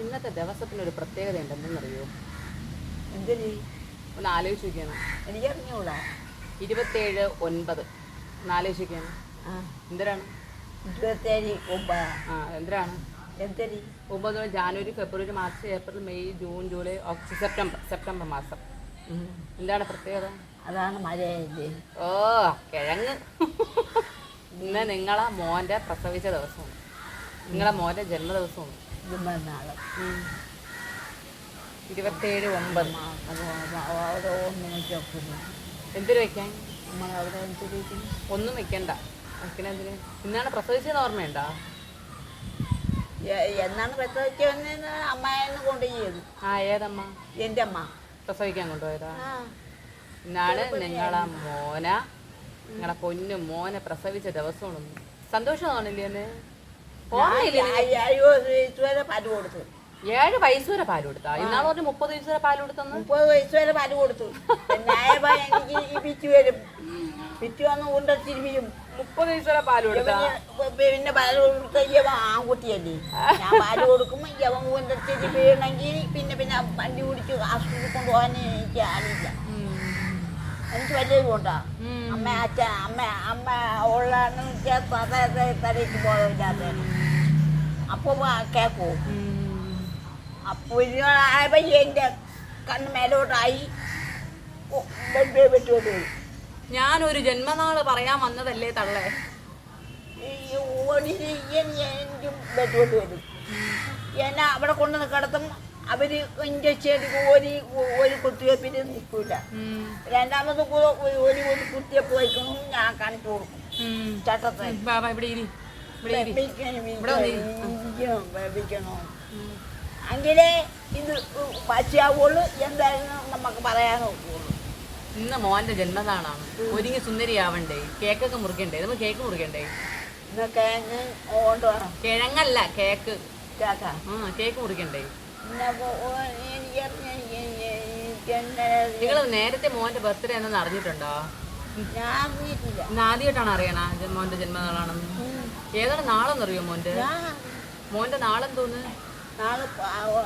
ഇന്നത്തെ ദിവസത്തിനൊരു പ്രത്യേകത ഉണ്ടെന്നറിയോ എന്തിന്? ഒന്ന് ആലോചിച്ച് നോക്കിയാണ് എനിക്കറിഞ്ഞൂടാ. ഇരുപത്തേഴ് ഒൻപത്. ഒന്ന് ആലോചിച്ച് നോക്കിയാണ് ആ. എന്തിനാണ്? ഇരുപത്തേഴ് ഒമ്പത്. ആ എന്തിനാണ്? എന്തിന്? ഒമ്പത് ജാനുവരി ഫെബ്രുവരി March April May June July August September September മാസം. എന്താണ് പ്രത്യേകത? അതാണ് മഴയല്ലേ ഓ കിഴങ്ങ്. ഇന്ന് നിങ്ങളെ മോന്റെ പ്രസവിച്ച ദിവസമാണ്. നിങ്ങളെ മോന്റെ ജന്മദിവസമാണ്. ജുമ്മനാൾ ഇരുപത്തേഴ് ഒമ്പത്. അവിടെ ഒന്നും എന്തിനു വെക്കാൻ? നമ്മളവിടെ എന്തിരിക്കുന്നു ഒന്നും വെക്കണ്ട. വെക്കണെന്തിന് ഇന്നാണ് പ്രസവിച്ചതെന്ന് ഓർമ്മയുണ്ടോ? എന്നാണ് പ്രസവിച്ചതെന്ന് അമ്മായെന്ന് കൊണ്ട് ചെയ്തു ആ ഏതമ്മ? എന്റെ അമ്മ പ്രസവിക്കാൻ കൊണ്ടുപോയതാ? ഇന്നാണ് നിങ്ങളെ മോന നിങ്ങളെ പൊന്നു മോനെ പ്രസവിച്ച ദിവസമാണ്. സന്തോഷമാണല്ലേ അന്ന് ഓർമ്മയില്ലേ നിനക്ക്? വയസ്സ് വരെ പാൽ കൊടുത്തു. ഏഴ് വയസ്സ് വരെ പാൽ കൊടുത്താ? ഇന്നാൾ പറഞ്ഞു മുപ്പത് വയസ്സ് വരെ പാൽ കൊടുത്തെന്ന്? മുപ്പത് വയസ്സ് വരെ പാൽ കൊടുത്തു. എനിക്ക് പിച്ചു വരും. പിച്ചു വന്ന് കൊണ്ടിരിക്കും മുപ്പത് വയസ്സ് വരെ പാൽ കൊടുത്താ? പിന്നെ പാൽ കൊടുത്ത ആൺകുട്ടിയല്ലേ. ഞാൻ പാൽ കൊടുക്കുമ്പോ ഇവൻ കൊണ്ടിട്ട് വീണെങ്കിൽ പിന്നെ പിന്നെ വണ്ടി കുടിച്ച് ആശുപത്രി കൊണ്ടുപോകാൻ എനിക്ക് ആളില്ല. എനിക്ക് വലിയ കൊണ്ടാ അമ്മ അച്ഛ അമ്മ അമ്മ ഉള്ളതെന്ന് വെച്ചാൽ തലയ്ക്ക് അപ്പൊ കേക്കൂ. അപ്പൊ ആയപ്പോ എന്റെ കണ്ണ് മേലോട്ടായി. ഞാനൊരു ജന്മനാൾ പറയാൻ വന്നതല്ലേ തള്ളേ? ഈ ഓടിന് എനിക്കും വിട്ടുവിട്ട് വരും. എന്നെ അവിടെ കൊണ്ട് കിടത്തും. അവർ ഓരി ഒരു ഒരു കുത്തിവെപ്പിന് നിൽക്കൂല രണ്ടാമത് കൂടെ ഒരു ഒരു കുത്തിവെപ്പ് വയ്ക്കണം ഞാൻ കാണിച്ചു കൊടുക്കും. അങ്ങനെ വെപ്പിക്കണം, ഇത് പശയാവുള്ളൂ എന്തായാലും നമുക്ക് പറയാൻ നോക്കുള്ളൂ ഇന്ന് മോന്റെ ജന്മനാളാണ്. ഒരുങ്ങി സുന്ദരിയാവണ്ടേ കേക്കൊക്കെ മുറിക്കണ്ടേ? നമ്മൾ കേക്ക് മുറിക്കണ്ടേ? കിഴങ്ങല്ല കേക്ക്. കേക്കാം. കേക്ക് മുറിക്കണ്ടേ? നിങ്ങൾ നേരത്തെ മോന്റെ ബർത്ത്ഡേ എന്നു അറിഞ്ഞിട്ടുണ്ടോ? ആദ്യമായിട്ടാണ് അറിയണ മോന്റെ ജന്മനാളാണെന്ന്. ഏതാണ് നാളെന്ന് അറിയോ മോന്റെ മോന്റെ നാളെന്തോന്ന്? നാളെ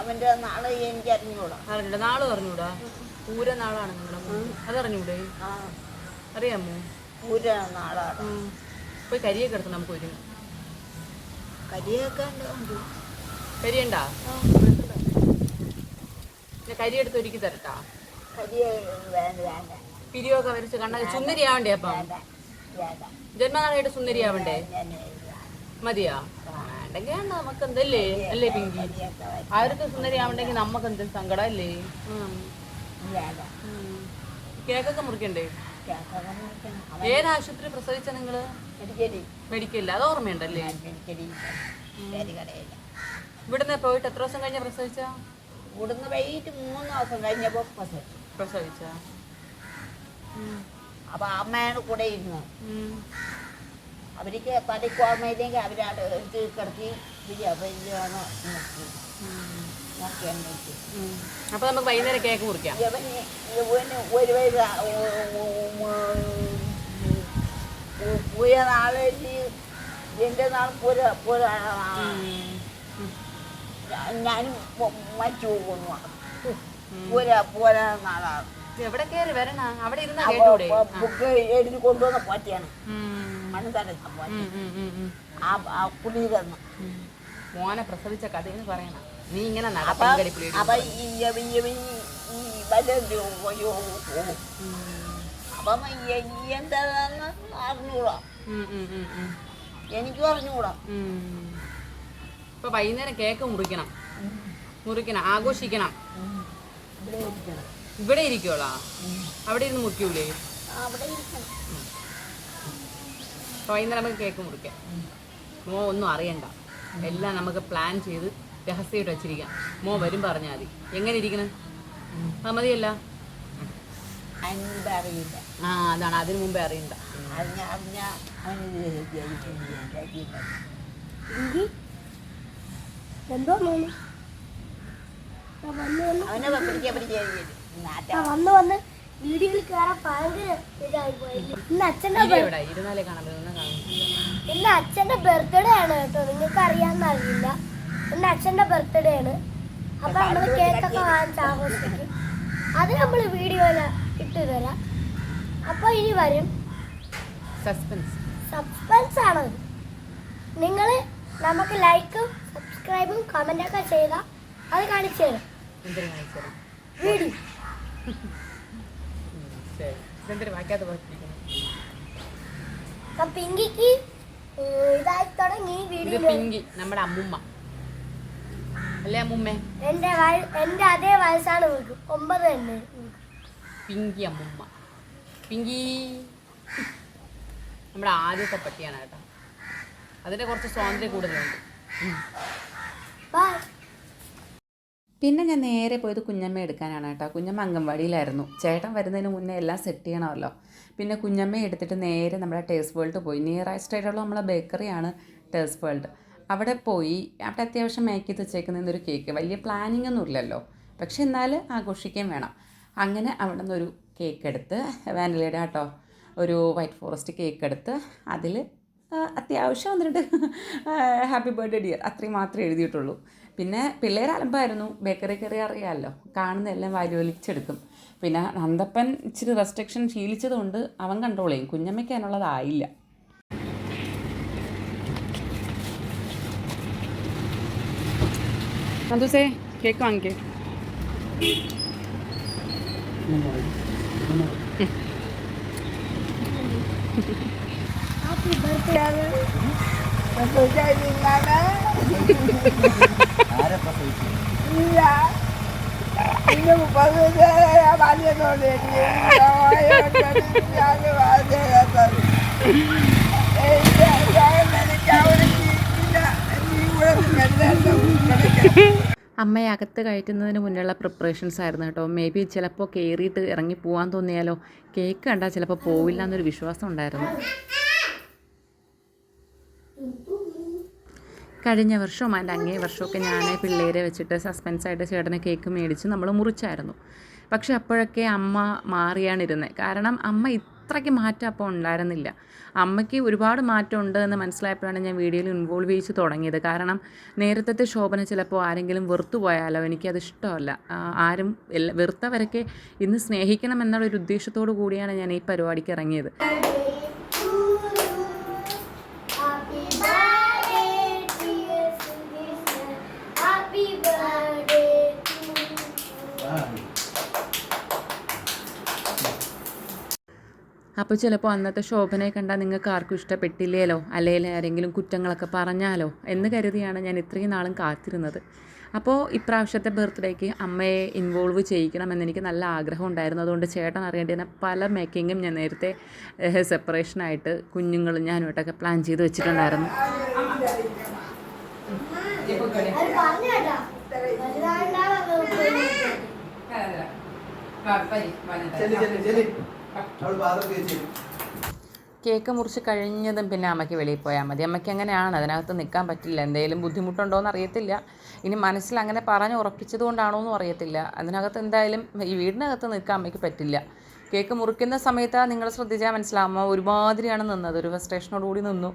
അവന്റെ നാളെ എനിക്ക് അറിഞ്ഞൂടാ. അറിഞ്ഞൂടാ നാൾ അറിഞ്ഞൂടാ. പൂര നാളാണ് നിങ്ങളുടെ അതറിഞ്ഞൂടെ? അറിയാമോ? പൂര നാളാണ്. പോയി കരിയൊക്കെ എടുത്ത് നമുക്ക് ഒരു കരിയൊക്കെ കരിയണ്ടാ? കരി എടുത്ത് ഒരുക്കി തരട്ടാ? പിരിയൊക്കെ വരച്ച് കണ്ണ സുന്ദരിയാവണ്ടേ അപ്പം? ജന്മനാളായിട്ട് സുന്ദരിയാവണ്ടേ? മതിയാ? വേണ്ടെങ്കിൽ വേണ്ട നമുക്ക് എന്തല്ലേ അല്ലേ പിങ്കി? അവർക്ക് സുന്ദരിയാവണ്ടെങ്കിൽ നമുക്ക് എന്ത് സങ്കടം അല്ലേ. കേക്കൊക്കെ മുറിക്കണ്ടേ? ഏത് ആശുപത്രി പ്രസവിച്ച നിങ്ങൾ? മെഡിക്കലി. മെഡിക്കലില്ല അത് ഓർമ്മയുണ്ടല്ലേ? ഇവിടുന്ന് പോയിട്ട് എത്ര ദിവസം കഴിഞ്ഞ പ്രസവിച്ച ഇവിടുന്ന് വൈകിട്ട് മൂന്ന് ദിവസം കഴിഞ്ഞപ്പോൾ പ്രസവിച്ചു പ്രസവിച്ച അപ്പൊ അമ്മയാണ് കൂടെ ഇരുന്ന് അവർക്ക് തലയ്ക്ക് ഓർമ്മയില്ലെങ്കിൽ എടുത്ത് കിടത്തി വലിയാണ് നോക്കിയാണ് അപ്പൊ നമുക്ക് വൈകുന്നേരം കേക്ക് മുറിക്കാം ഇവന് ഇവന് ഒരു വയസ്സ് പൂര നാളിൽ എന്റെ നാൾ പൂര പൂര ഞാനും മരിച്ചു പോകുന്നു പൂര പൂര നാളാണ് എവിടെ കയറി വരണ? അവിടെ ഇരുന്ന കേട്ടൂടെ? ബുക്ക് എഴുതി കൊണ്ടുവന്ന പാറ്റിയാണ്. ആ കുളിയിലെന്ന് മോനെ പ്രസവിച്ച കഥയെന്ന് പറയണം. നീ ഇങ്ങനെ അപ്പൊ എന്താണെന്ന് അറിഞ്ഞൂടാ. എനിക്കും അറിഞ്ഞൂടാ. ഇപ്പൊ വൈകുന്നേരം കേക്ക് മുറിക്കണം. മുറിക്കണം. ആഘോഷിക്കണം. ഇവിടെ ഇരിക്കോളാ അവിടെ ഇരുന്ന് മുറിക്കൂലേ? വൈകുന്നേരം നമുക്ക് കേക്ക് മുറിക്കാം. മോ ഒന്നും അറിയണ്ട. എല്ലാം നമുക്ക് പ്ലാൻ ചെയ്ത് രഹസ്യമായിട്ട് വെച്ചിരിക്കാം. മോ വരും പറഞ്ഞാൽ മതി. എങ്ങനെ ഇരിക്കണം? ആ മതിയല്ല? ആ അതാണ്. അതിനു മുമ്പേ അറിയണ്ട. അറിഞ്ഞ അറിഞ്ഞ എന്തോ മോന് ഞാൻ വന്ന് വന്ന് അവനെ പിടിക്കാൻ പിടിക്കാൻ വന്ന് വന്ന് വീഡിയോയിൽ കയറാൻ ഭയങ്കര ഇതായി പോയി. ഇന്ന് അച്ഛന്റെ ഇന്ന് അച്ഛന്റെ ബർത്ത്ഡേ ആണ് കേട്ടോ നിങ്ങൾക്ക് അറിയാമെന്ന് അറിയില്ല. ഇന്ന് അച്ഛന്റെ ബർത്ത്ഡേ ആണ്. അപ്പൊ നമ്മൾ കേക്കൊക്കെ വാങ്ങിച്ച് ആഘോഷിക്കും. അത് നമ്മൾ വീഡിയോയിൽ ഇട്ട് തരാം. അപ്പൊ ഇനി വരും. സസ്പെൻസ് സസ്പെൻസ് ആണ്. നിങ്ങൾ നമുക്ക് ലൈക്കും സബ്സ്ക്രൈബും കമന്റ് ഒക്കെ ചെയ്യുക. അത് കാണിച്ചു തരും. വീഡിയോ പിങ്കിക്ക് ഇതായി തുടങ്ങി വീഡിയോ പിങ്കി നമ്മുടെ അമ്മുമ്മ. അല്ലേ അമ്മുമ്മേ? എന്റെ എന്റെ അതേ വയസ്സാണ് ഒമ്പത് തന്നെ. പിങ്കി അമ്മുമ്മ. പിങ്കി. നമ്മുടെ ആദ്യത്തെ പട്ടിയാണ് കേട്ടോ. അതിന്റെ കുറച്ച് സ്വാതന്ത്ര്യം കൂടുതലുണ്ട്. ബൈ പിന്നെ ഞാൻ നേരെ പോയത് കുഞ്ഞമ്മ എടുക്കാനാണ് കേട്ടോ. കുഞ്ഞമ്മ അംഗൻവാടിയിലായിരുന്നു. ചേട്ടൻ വരുന്നതിന് മുന്നേ എല്ലാം സെറ്റ് ചെയ്യണമല്ലോ. പിന്നെ കുഞ്ഞമ്മ എടുത്തിട്ട് നേരെ നമ്മുടെ ടേസ്റ്റ് വേൾഡ് പോയി. നിയറസ്റ്റ് ആയിട്ടുള്ള നമ്മളെ ബേക്കറിയാണ് ടേസ്റ്റ് വേൾഡ് അവിടെ പോയി അവിടെ അത്യാവശ്യം മേക്ക് ചെയ്ത് വെച്ചേക്കുന്ന ഒരു കേക്ക് വലിയ പ്ലാനിങ് ഒന്നും ഇല്ലല്ലോ. പക്ഷെ എന്നാൽ ആഘോഷിക്കുകയും വേണം. അങ്ങനെ അവിടെ നിന്നൊരു കേക്ക് എടുത്ത് വാനിലയുടെ കേട്ടോ ഒരു വൈറ്റ് ഫോറസ്റ്റ് കേക്ക് എടുത്ത് അതിൽ അത്യാവശ്യം വന്നിട്ട് ഹാപ്പി ബർത്ത്ഡേ ഡിയർ അത്രയും മാത്രമേ എഴുതിയിട്ടുള്ളൂ. പിന്നെ പിള്ളേർ അലമ്പായിരുന്നു. ബേക്കറി കയറി അറിയാമല്ലോ കാണുന്ന എല്ലാം പിന്നെ നന്ദപ്പൻ ഇച്ചിരി റെസ്ട്രിക്ഷൻ ശീലിച്ചതുകൊണ്ട് അവൻ കൺട്രോൾ ചെയ്യും. കുഞ്ഞമ്മയ്ക്ക് അതിനുള്ളതായില്ല. നന്ദുസേ കേക്ക് വാങ്ങിക്കേ. Thank ബർത്ത്ഡേ ഇല്ല ഇന്ന് മുപ്പത് ബാല്യത്തോടെ അമ്മയെ അകത്ത് കയറ്റുന്നതിന് മുന്നുള്ള പ്രിപ്പറേഷൻസ് ആയിരുന്നു കേട്ടോ. മേ ബി ചിലപ്പോൾ കയറിയിട്ട് ഇറങ്ങി പോകാൻ തോന്നിയാലോ. കേക്ക് കണ്ടാൽ ചിലപ്പോൾ പോവില്ല എന്നൊരു വിശ്വാസം ഉണ്ടായിരുന്നു. കഴിഞ്ഞ വർഷവും അതിന്റെ അങ്ങേ വർഷമൊക്കെ ഞാൻ പിള്ളേരെ വെച്ചിട്ട് സസ്പെൻസായിട്ട് ചേട്ടന് കേക്ക് മേടിച്ച് നമ്മൾ മുറിച്ചായിരുന്നു. പക്ഷെ അപ്പോഴൊക്കെ അമ്മ മാറിയാണ് ഇരുന്നത് കാരണം അമ്മ ഇത്രയ്ക്ക് മാറ്റം അപ്പോൾ ഉണ്ടായിരുന്നില്ല. അമ്മയ്ക്ക് ഒരുപാട് മാറ്റം ഉണ്ട് എന്ന് മനസ്സിലായപ്പോഴാണ് ഞാൻ വീഡിയോയിൽ ഇൻവോൾവ് ചെയ്ത് തുടങ്ങിയത്. കാരണം നേരത്തെ ശോഭന ചിലപ്പോൾ ആരെങ്കിലും വെറുത്തു പോയാലോ എനിക്കത് ഇഷ്ടമല്ല. ആരും എല്ലാ വെറുത്തവരൊക്കെ ഇന്ന് സ്നേഹിക്കണം എന്നുള്ള ഒരു ഉദ്ദേശത്തോടു കൂടിയാണ് ഞാൻ ഈ പരിപാടിക്ക് ഇറങ്ങിയത് happy birthday dear sister happy birthday അപ്പോൾ ചിലപ്പോൾ അന്നത്തെ ശോഭനയെ കണ്ടാൽ നിങ്ങൾക്ക് ആർക്കും ഇഷ്ടപ്പെട്ടില്ലേലോ? അല്ലെങ്കിൽ ആരെങ്കിലും കുറ്റങ്ങളൊക്കെ പറഞ്ഞാലോ? എന്ന് കരുതിയാണ് ഞാൻ ഇത്രയും നാളും കാത്തിരുന്നത്. അപ്പോൾ ഇപ്രാവശ്യത്തെ ബർത്ത്ഡേക്ക് അമ്മയെ ഇൻവോൾവ് ചെയ്യിക്കണമെന്ന് എനിക്ക് നല്ല ആഗ്രഹം ഉണ്ടായിരുന്നു. അതുകൊണ്ട് ചേട്ടൻ അറിയേണ്ടിയിരുന്ന പല മേക്കിങ്ങും ഞാൻ നേരത്തെ സെപ്പറേഷനായിട്ട് കുഞ്ഞുങ്ങളും ഞാനുമായിട്ടൊക്കെ പ്ലാൻ ചെയ്ത് വെച്ചിട്ടുണ്ടായിരുന്നു. പറഞ്ഞു കേട്ടാ വലുതാണ്ടാവും കേക്ക് മുറിച്ച് കഴിഞ്ഞതും പിന്നെ അമ്മയ്ക്ക് വെളിയിൽ പോയാൽ മതി. അമ്മയ്ക്ക് അങ്ങനെയാണ് അതിനകത്ത് നിൽക്കാൻ പറ്റില്ല. എന്തെങ്കിലും ബുദ്ധിമുട്ടുണ്ടോയെന്ന് അറിയത്തില്ല. ഇനി മനസ്സിൽ അങ്ങനെ പറഞ്ഞ് ഉറപ്പിച്ചത് കൊണ്ടാണോ എന്നും അറിയത്തില്ല. അതിനകത്ത് എന്തായാലും ഈ വീടിനകത്ത് നിൽക്കാൻ അമ്മയ്ക്ക് പറ്റില്ല. കേക്ക് മുറിക്കുന്ന സമയത്ത് നിങ്ങൾ ശ്രദ്ധിച്ചാൽ മനസ്സിലാവും. അമ്മ ഒരുമാതിരിയാണ് നിന്നത്. ഒരു ഫ്രസ്ട്രേഷനോട് കൂടി നിന്നു.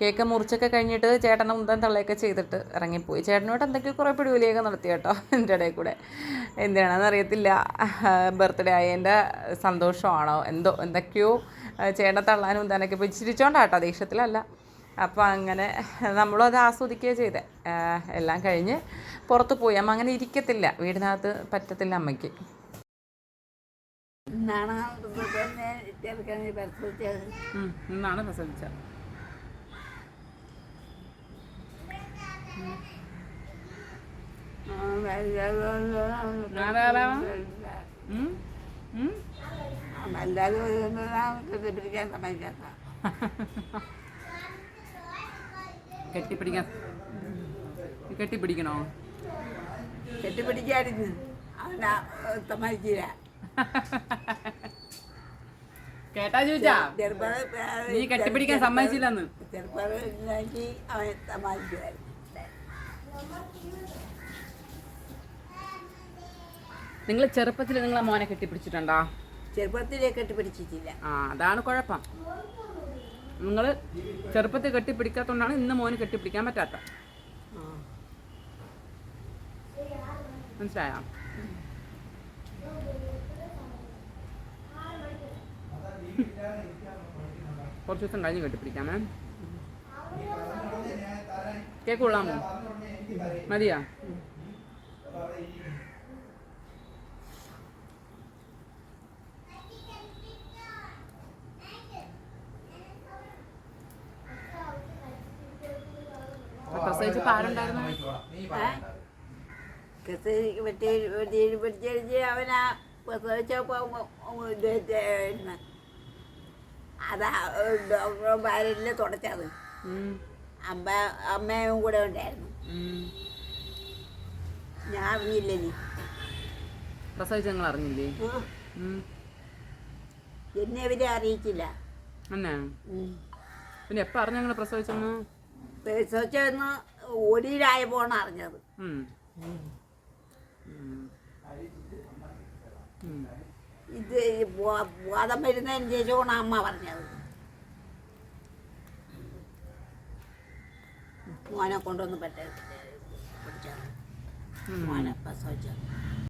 കേക്ക് മുറിച്ചൊക്കെ കഴിഞ്ഞിട്ട് ചേട്ടനെ മുന്തൻ തള്ളയൊക്കെ ചെയ്തിട്ട് ഇറങ്ങിപ്പോയി. ചേട്ടനോട്ട് എന്തൊക്കെയോ കുറേ പിടിവലിയൊക്കെ നടത്തി കേട്ടോ എന്റെ ഇടയിൽ കൂടെ. എന്തിനാണെന്ന് അറിയത്തില്ല. ബർത്ത്ഡേ ആയതിന്റെ സന്തോഷമാണോ? എന്തോ എന്തൊക്കെയോ ചേട്ടനെ തള്ളാനും മുന്താനൊക്കെ പോയി. ചിരിച്ചോണ്ടാട്ടോ ദേഷ്യത്തിലല്ല. അപ്പോൾ അങ്ങനെ നമ്മളത് അത് ആസ്വദിക്കുകയാണ് ചെയ്തത് എല്ലാം കഴിഞ്ഞ് പുറത്ത് പോയി. അമ്മ അങ്ങനെ ഇരിക്കത്തില്ല. വീടിനകത്ത് പറ്റത്തില്ല അമ്മയ്ക്ക്. എന്നാണ് പ്രസവിച്ചത്? കെട്ടിപ്പിടിക്കാൻ കെട്ടിപ്പിടിക്കണോ കെട്ടിപ്പിടിക്കായിരുന്നു അവനാ കേട്ടാ ചോദിച്ചാ നീ കെട്ടിപ്പിടിക്കാൻ സമ്മതിച്ചില്ലെന്ന് ചെറുപ്പം അവൻ സമ്മതിക്കുമായിരുന്നു നിങ്ങൾ ചെറുപ്പത്തിൽ നിങ്ങളെ മോനെ കെട്ടിപ്പിടിച്ചിട്ടുണ്ടോ? ചെറുപ്പത്തിലേ കെട്ടിപ്പിടിച്ചിട്ടില്ല. ആ അതാണ് കുഴപ്പം. നിങ്ങൾ ചെറുപ്പത്തിൽ കെട്ടിപ്പിടിക്കാത്തതുകൊണ്ടാണ് ഇന്ന് മോന് കെട്ടിപ്പിടിക്കാൻ പറ്റാത്ത. മനസ്സിലായോ? കുറച്ച് ദിവസം കഴിഞ്ഞ് കെട്ടിപ്പിടിക്കാമേ. കേക്ക് കൊള്ളാമോ മതിയാ? പിടിച്ചടിച്ച് അവനാ അതാ ഡോക്ടർമാരെല്ലാം തുടച്ചത്. അമ്മ അമ്മയും കൂടെ ഉണ്ടായിരുന്നു. ഞാൻ അറിഞ്ഞില്ല നീ പ്രസവിച്ച് നിങ്ങൾ അറിഞ്ഞില്ലേ. എന്നെ അവരെ അറിയിച്ചില്ല. പിന്നെ എപ്പോൾ അറിഞ്ഞു നിങ്ങൾ പ്രസവിച്ചെന്ന്? പ്രസവിച്ചെന്ന് പോണ അറിഞ്ഞത്. ഇത് വാദം വരുന്നതിന് ശേഷമാണ് അമ്മ പറഞ്ഞത്. മോനെ കൊണ്ടുവന്ന് പറ്റാ മോനെ പ്രസവിച്ചത്